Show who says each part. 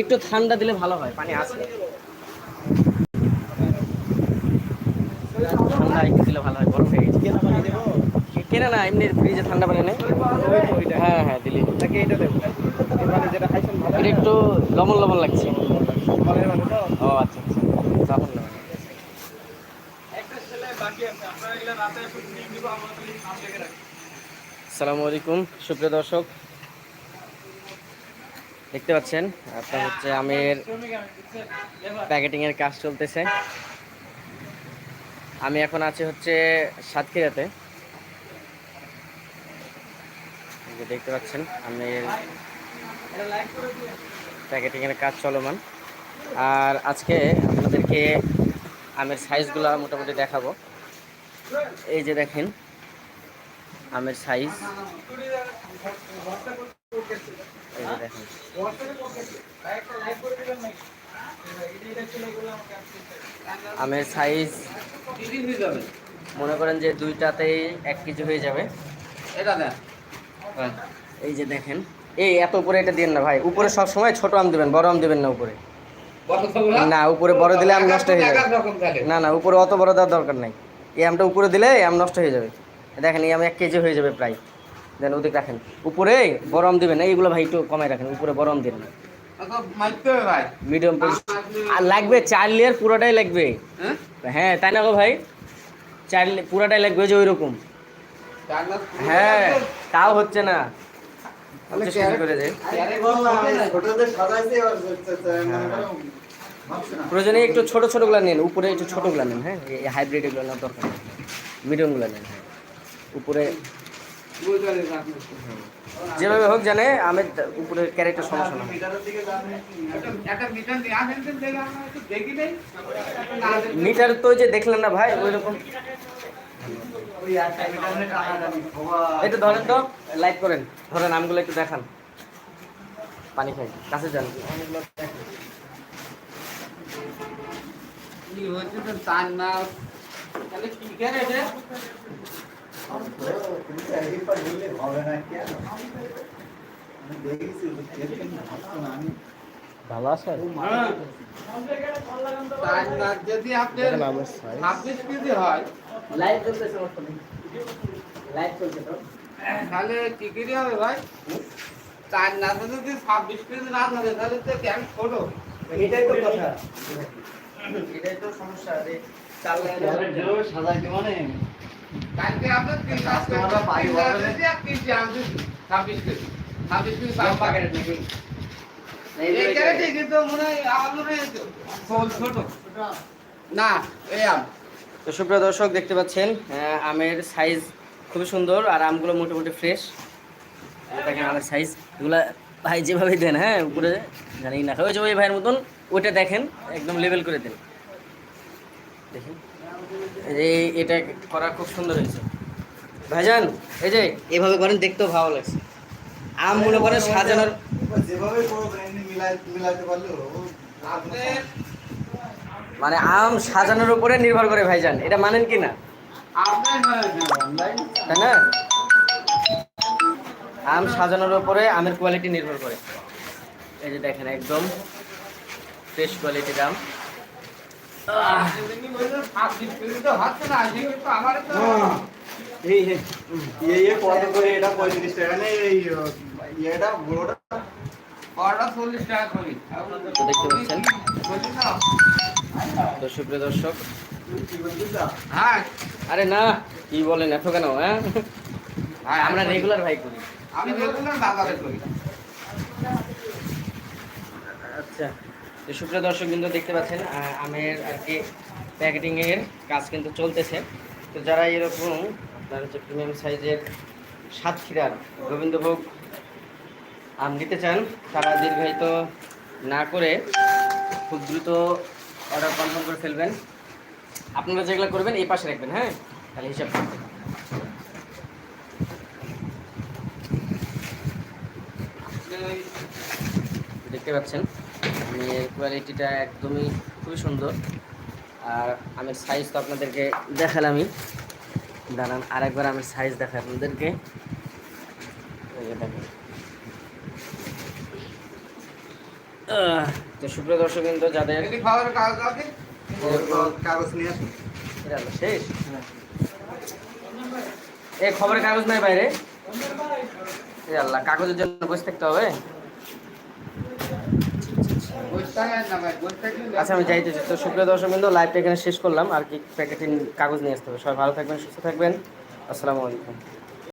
Speaker 1: একটু ঠান্ডা দিলে ভালো হয়, পানি আছে। ঠান্ডা একটু দিলে ভালো হয়, গরম হয়ে গেছে। কেনা না, এমনি ফ্রিজে ঠান্ডা পানি নেই। হ্যাঁ হ্যাঁ দিলি।
Speaker 2: এটা
Speaker 1: একটু লবণ লবণ লাগছে। ও আচ্ছা আচ্ছা। লবণ লবণ। আলাইকুম, সুপ্রিয় দর্শক। দেখতে পাচ্ছেন, আপনার হচ্ছে আমের প্যাকেটিং এর কাজ চলতেছে। আমি এখন আছি হচ্ছে সাতক্ষীরাতে। দেখতে পাচ্ছেন, আমের প্যাকেটিং এর কাজ চলমান। আর আজকে আপনাদেরকে আমের সাইজগুলো মোটামুটি দেখাবো। এই যে দেখেন, আমের সাইজ আমের সাইজ মনে করেন যে দুইটাতেই এক কেজি হয়ে যাবে।
Speaker 2: এটা দেন।
Speaker 1: এই যে দেখেন এই এত উপরে এটা দিন না ভাই। উপরে সব সময় ছোট আম দিবেন বড় আম দিবেন না উপরে। না উপরে বড় দিলে আম নষ্ট হয়ে যাবে। না না উপরে অত বড় দেওয়ার দরকার নাই। এই আমটা উপরে দিলে আম নষ্ট হয়ে যাবে। দেখেন এই আম এক কেজি হয়ে যাবে প্রায়। দেন ওদিক রাখেন। উপরে আম দিবেন না এইগুলো ভাই একটু কমাই রাখেন উপরে বড় আম দিন না মিডিয়াম আর লাগবে চার লেয়ার পুরোটাই লাগবে। হ্যাঁ? তাই না গো ভাই? চার পুরোটাই লাগবে যে ওই রকম হ্যাঁ তাও হচ্ছে না। দেয় প্রয়োজনে একটু ছোট ছোটগুলো নেন উপরে একটু ছোটগুলো নেন হ্যাঁ? এই হাইব্রিড এগুলো নেওয়ার দরকার মিডিয়ামগুলো নেন হ্যাঁ। উপরে যেভাবে হোক জানে আমের উপরে ক্যারেক্টার সমস্যা না মিটার তো যে দেখলেন না ভাই ওই রকম একটু ধরেন তো লাইট করেন। ধরেন আমগুলো একটু দেখান। পানি খাই, কাছে যান। ভালো আছে
Speaker 2: যদি আপনার ছাব্বিশ কেজি হয়
Speaker 1: লাইট চলতেছে লাইট চলছে তো।
Speaker 2: তাহলে কি কেজি হবে ভাই? চার না যদি ছাব্বিশ কেজি না ধরে তাহলে তো কেন ছোট।
Speaker 1: এটাই তো কথা। এটাই তো সমস্যা রে। চাল
Speaker 2: কালকে আপনার তিন কাজ
Speaker 3: বলে।
Speaker 2: কেজি। ছাব্বিশ কেজি। ছাব্বিশ
Speaker 1: নাকি।
Speaker 2: এই ক্যারেটে কিন্তু মনে হয় আমার তো। ছোট না এই আম।
Speaker 1: তো সুপ্রিয় দর্শক দেখতে পাচ্ছেন আমের সাইজ খুবই সুন্দর আর আমগুলো মোটামুটি ফ্রেশ দেখেন আমের সাইজ এগুলো ভাই যেভাবে দেন হ্যাঁ উপরে জানি না। ওই যে ওই ভাইয়ের মতন ওইটা দেখেন একদম লেভেল করে দেন। দেখেন। যে এটা করা খুব সুন্দর হয়েছে। ভাইজান এই যে এভাবে করেন দেখতেও ভালো লাগছে। আম মনে করেন সাজানোর
Speaker 3: যেভাবে মিলাইতে পারলে
Speaker 1: মানে আম সাজানোর উপরে নির্ভর করে ভাইজান। এটা মানেন কি না? তাই না? আম সাজানোর উপরে আমের কোয়ালিটি নির্ভর করে। এই যে দেখেন একদম ফ্রেশ কোয়ালিটির আম।
Speaker 3: কত করে এটা পঁয়ত্রিশ টাকা? বড়টা।
Speaker 1: সুপ্রিয় দর্শক
Speaker 2: হ্যাঁ।
Speaker 1: আরে না কি বলেন এত কেন হ্যাঁ?
Speaker 2: হ্যাঁ,
Speaker 1: আমরা রেগুলার ভাই করি।
Speaker 2: আমি রেগুলার বাজারে করি।
Speaker 1: আচ্ছা। তো সুপ্রিয় দর্শক কিন্তু দেখতে পাচ্ছেন আমের আর কি প্যাকেটিংয়ের কাজ কিন্তু চলতেছে। তো যারা এরকম আপনার হচ্ছে প্রিমিয়াম সাইজের সাতক্ষীরার গোবিন্দভোগ আম নিতে চান, তারা দীর্ঘায়িত না করে খুব দ্রুত অর্ডার কনফার্ম করে ফেলবেন। আপনারা যেগুলো করবেন, এই পাশে রাখবেন হ্যাঁ? তাহলে হিসাব করবেন দেখতে পাচ্ছেন আমের কোয়ালিটিটা একদমই খুবই সুন্দর। আর আমের সাইজ তো আপনাদেরকে দেখালামই। দাঁড়ান আরেকবার আমের সাইজ দেখাই আপনাদেরকে। দেখেন। তো সুপ্রিয় দর্শক কিন্তু যাদের শেষ। এই খবরের কাগজ নাই বাইরে? আল্লাহ কাগজের জন্য বসে থাকতে হবে? আচ্ছা আমি যাইতেছি তো সুপ্রিয় দর্শক বিন্দু লাইভটা এখানে শেষ করলাম। আর কি প্যাকেটিং কাগজ নিয়ে আসতে হবে। সবাই ভালো থাকবেন, সুস্থ থাকবেন। আসসালামু আলাইকুম।